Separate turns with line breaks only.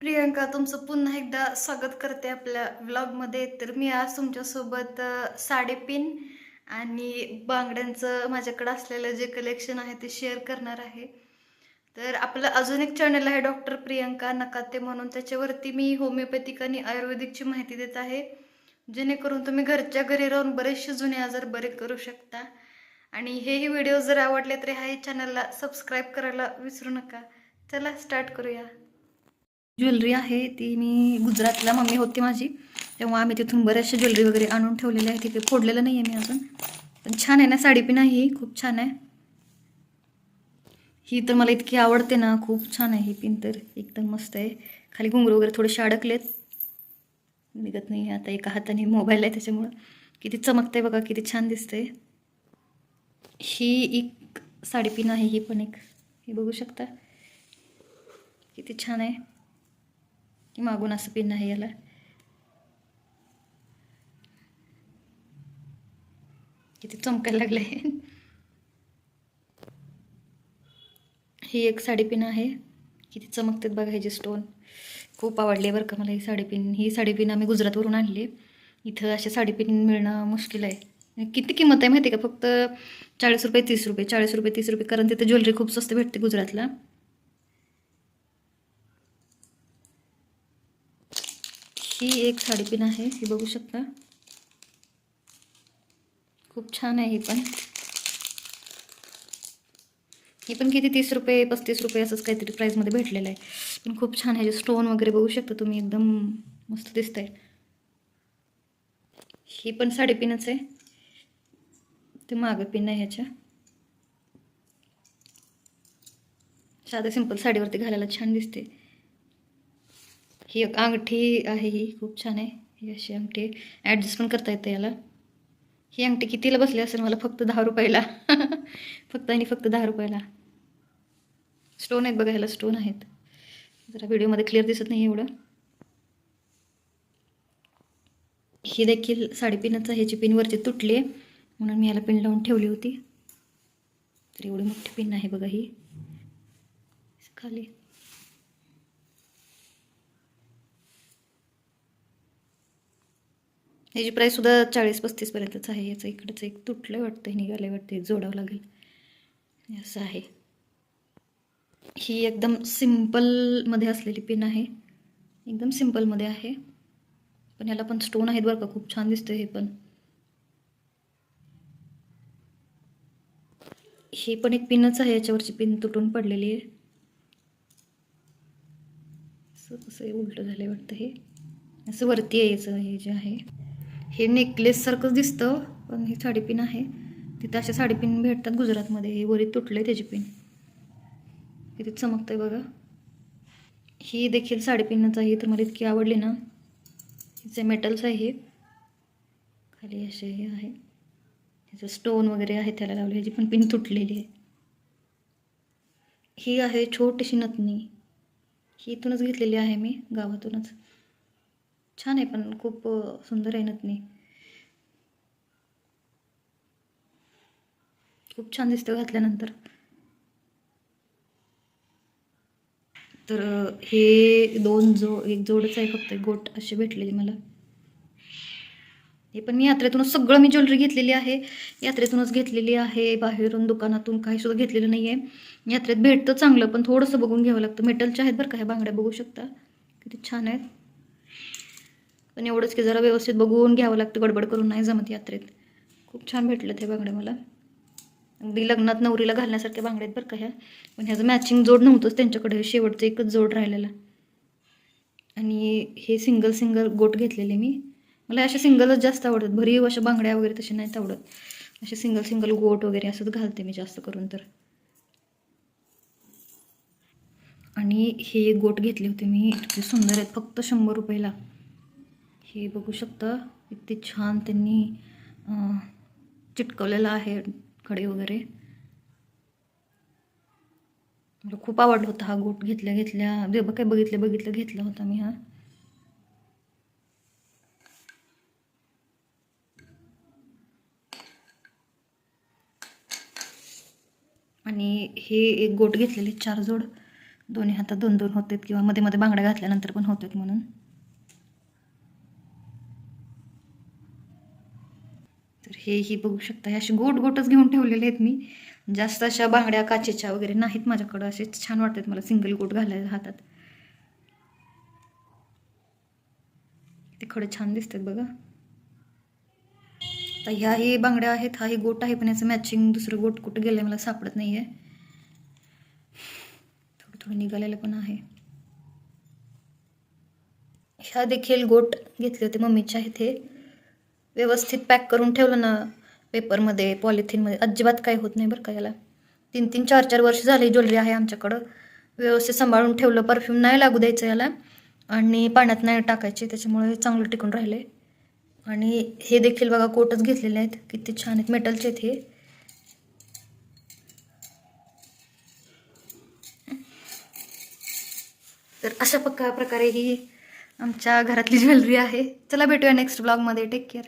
प्रियंका तुमचं पुन्हा एकदा स्वागत करते आपल्या व्लॉगमध्ये तर मी आज तुमच्यासोबत साडेपिन पिन आणि बांगड्यांचं माझ्याकडे असलेलं जे कलेक्शन आहे ते शेअर करणार आहे. तर आपलं अजून एक चॅनल आहे डॉक्टर प्रियंका नकाते म्हणून. त्याच्यावरती मी होमिओपॅथिक आणि आयुर्वेदिकची माहिती देत आहे. जेणेकरून तुम्ही घरच्या घरी राहून बरेचसे जुने आजार बरे करू शकता. आणि हेही व्हिडिओ जर आवडले तर ह्याही चॅनलला सबस्क्राईब करायला विसरू नका. चला स्टार्ट करूया. ज्वेलरी आहे ती मी गुजरातला मम्मी होती माझी. तेव्हा आम्ही तिथून बऱ्याचशा ज्वेलरी वगैरे आणून ठेवलेल्या आहे तिथे फोडलेलं नाही आहे मी अजून. पण छान आहे ना साडी पण आहे ही. खूप छान आहे. ही तर मला इतकी आवडते ना. खूप छान आहे ही पिन तर. एकदम मस्त आहे. खाली घुंगरू वगैरे थोडेसे अडकलेत. निघत नाही आता. एका हाताने मोबाईल आहे त्याच्यामुळं. किती चमकते बघा किती छान दिसते ही एक साडी पिन आहे. ही पण एक. हे बघू शकता. किती छान आहे. मागून असं पिन आहे याला. किती चमकायला लागलं आहे ही एक साडी पिन आहे. किती चमकतात बघा ह्याचे स्टोन खूप आवडले बरं का मला ही साडी पिन. ही साडी पिन आम्ही गुजरातवरून आणली. इथं असे साडी पिन मिळणं मुश्किल आहे. किती किंमत आहे माहिती आहे का? फक्त चाळीस रुपये तीस रुपये चाळीस रुपये तीस रुपये कारण तिथे ज्वेलरी खूप स्वस्त भेटते गुजरातला. ही एक साडीपिन आहे ही बघू शकता. खूप छान आहे ही पण. ही पण किती तीस रुपये पस्तीस रुपये असंच काहीतरी प्राईजमध्ये भेटलेलं आहे. पण खूप छान आहे स्टोन वगैरे बघू शकता तुम्ही एकदम मस्त दिसतंय. ही पण साडीपिनच आहे. ते मागं पिन आहे ह्याच्या साधं सिंपल साडीवरती घालायला छान दिसते. ही एक अंगठी आहे ही खूप छान आहे. ही अशी अंगठी ॲडजस्ट पण करता येतं याला. ही अंगठी कितीला बसली असेल मला फक्त दहा रुपयाला. फक्त आणि फक्त दहा रुपयाला. स्टोन आहेत बघा ह्याला स्टोन आहेत. जरा व्हिडिओमध्ये क्लिअर दिसत नाही एवढं. ही देखील साडेपिनच ह्याची पिनवरची तुटली आहे. म्हणून मी ह्याला पिन लावून ठेवली होती. तर एवढी मोठी पिन आहे बघा ही. खाली. याची प्राईससुद्धा चाळीस पस्तीसपर्यंतच आहे. याचं इकडचं एक तुटलं वाटतं निघालं आहे वाटतं जोडावं लागेल. असं आहे. ही एकदम सिम्पलमध्ये असलेली पिन आहे. एकदम सिम्पलमध्ये आहे. पण याला पण स्टोन आहेत बरं का. खूप छान दिसतं हे पण. ही पण एक पिनच आहे. याच्यावरची पिन तुटून पडलेली आहे. असं कसं उलटं झालं वाटतं हे. असं वरती आहे याचं हे जे आहे. हे नेकलेससारखंच दिसतं पण ही साडीपिन आहे. तिथं अशा साडीपिन भेटतात गुजरातमध्ये. हे वरी तुटले त्याची पिन. किती आहे बघा. ही देखील साडीपिनच आहे. तर मला इतकी आवडली ना. हिचे मेटल्स आहे खाली असे हे आहे. ह्याचं स्टोन वगैरे आहे त्याला लावले. ह्याची पण पिन तुटलेली आहे. ही आहे छोटीशी नथनी. ही इथूनच घेतलेली आहे मी गावातूनच. छान आहे पण खूप सुंदर आहे नथनी. खूप छान दिसतं घातल्यानंतर. तर हे दोन जो एक जोडच आहे फक्त गोट असे भेटलेले मला. हे पण मी यात्रेतूनच सगळं मी ज्वेलरी घेतलेली आहे. यात्रेतूनच घेतलेली आहे बाहेरून दुकानातून काही सुद्धा घेतलेलं नाही आहे यात्रेत भेटतं चांगलं पण थोडंसं बघून घ्यावं लागतं. मेटलच्या आहेत बरं का ह्या बांगड्या बघू शकता. किती छान आहेत. पण एवढंच की जरा व्यवस्थित बघून घ्यावं लागतं गडबड करून नाही जमत यात्रेत. खूप छान भेटलं ते बांगड्या मला. अगदी लग्नात नवरीला घालण्यासारख्या बांगड्या आहेत बरं का ह्या. पण ह्याचं मॅचिंग जोड नव्हतंच त्यांच्याकडे शेवटचं एकच जोड राहिलेला. आणि हे सिंगल सिंगल गोट घेतलेले मी. मला अशा सिंगलच जास्त आवडतात. भरीव अशा बांगड्या वगैरे तसे नाहीत आवडत. असे सिंगल सिंगल गोट वगैरे असंच घालते मी जास्त करून तर. आणि हे गोट घेतले होते मी. इतके सुंदर आहेत. फक्त शंभर रुपयाला. हे बघू शकता किती छान त्यांनी चिटकवलेलं आहे कडे वगैरे. मला खूप आवडला होता हा गोट घेतल्या घेतल्या जे बघ काय बघितलं बघितलं घेतला होता मी हा. आणि हे एक गोट घेतलेले चार जोड. दोन्ही हातात दोन दोन होतात किंवा मध्ये मध्ये बांगड्या घातल्यानंतर पण होतात म्हणून. हेही हे ही बघू शकता. हे असे गोट गोटच घेऊन ठेवलेले आहेत मी. जास्त अशा बांगड्या काचेच्या वगैरे नाहीत माझ्याकडं. असे छान वाटतात मला सिंगल गोट घालायला हातात. ते खडे छान दिसतात बघा. तर ह्याही बांगड्या आहेत हाही गोट आहे पण याचं मॅचिंग दुसरं गोट कुठं गेलं मला सापडत नाही आहे थोडं थोडं निघालेलं पण आहे. ह्या देखील गोट घेतले होते मम्मीच्या इथे. व्यवस्थित पॅक करून ठेवलं ना पेपरमध्ये पॉलिथिनमध्ये अजिबात काही होत नाही बरं का याला. तीन तीन चार चार वर्ष झाली ज्वेलरी आहे आमच्याकडं. व्यवस्थित सांभाळून ठेवलं परफ्यूम नाही लागू द्यायचं याला. आणि पाण्यात नाही टाकायचे त्याच्यामुळे चांगलं टिकून राहिले. आणि हे देखील बघा कोटच घेतलेले आहेत. किती छान आहेत मेटलचे आहेत हे. तर अशा पक्का प्रकारे ही आमच्या घरातली ज्वेलरी आहे. चला भेटूया नेक्स्ट ब्लॉगमध्ये टेक केअर